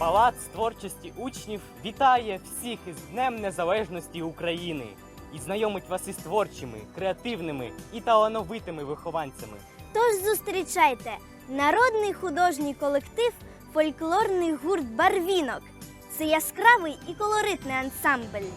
Палац творчості учнів вітає всіх із Днем Незалежності України і знайомить вас із творчими, креативними і талановитими вихованцями. Тож зустрічайте народний художній колектив фольклорний гурт Барвінок. Це яскравий і колоритний ансамбль.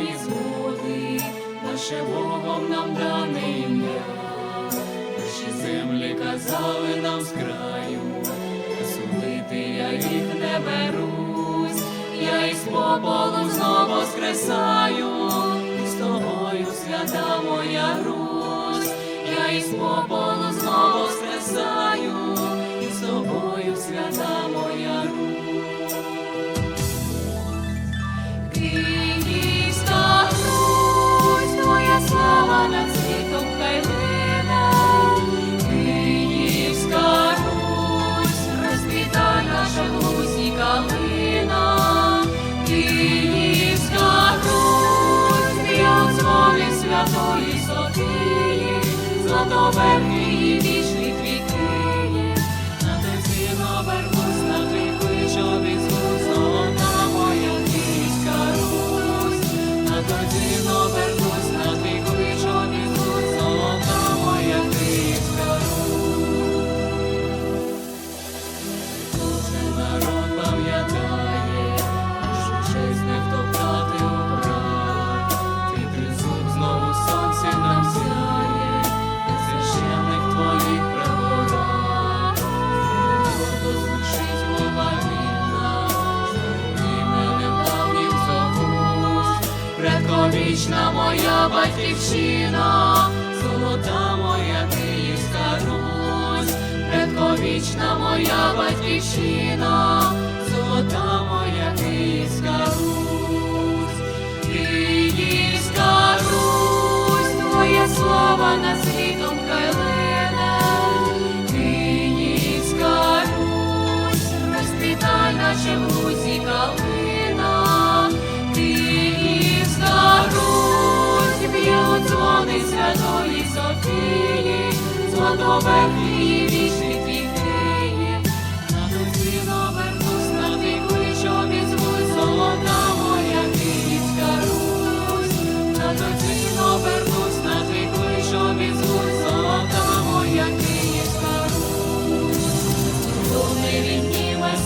Всякої згоди, наше Богом нам дане ім'я, наші землі казали нам з краю, судити я їх не берусь, я із пополу знову воскресаю, з тобою свята моя Русь, я із пополу знову воскресаю, і з тобою свята моя Русь. moment. Батьківщина, золота моя Київська Русь, предковічна моя батьківщина,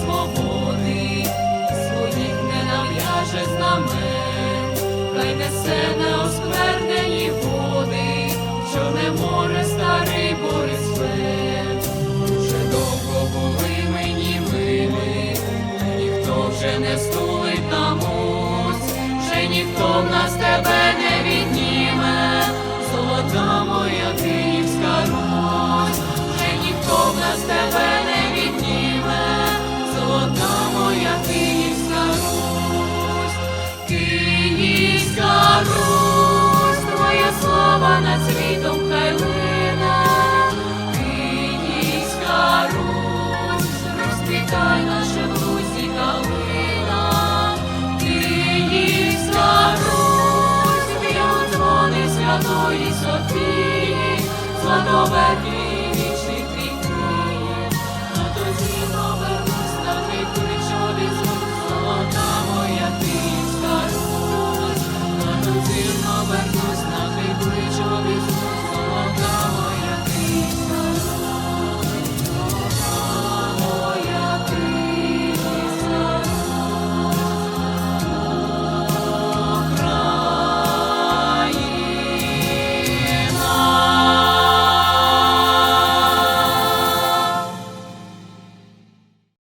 свободи, своїх не нав'яже знамен, хай несе не стулить на мусь, вже ніхто в нас тебе Софії, златоберні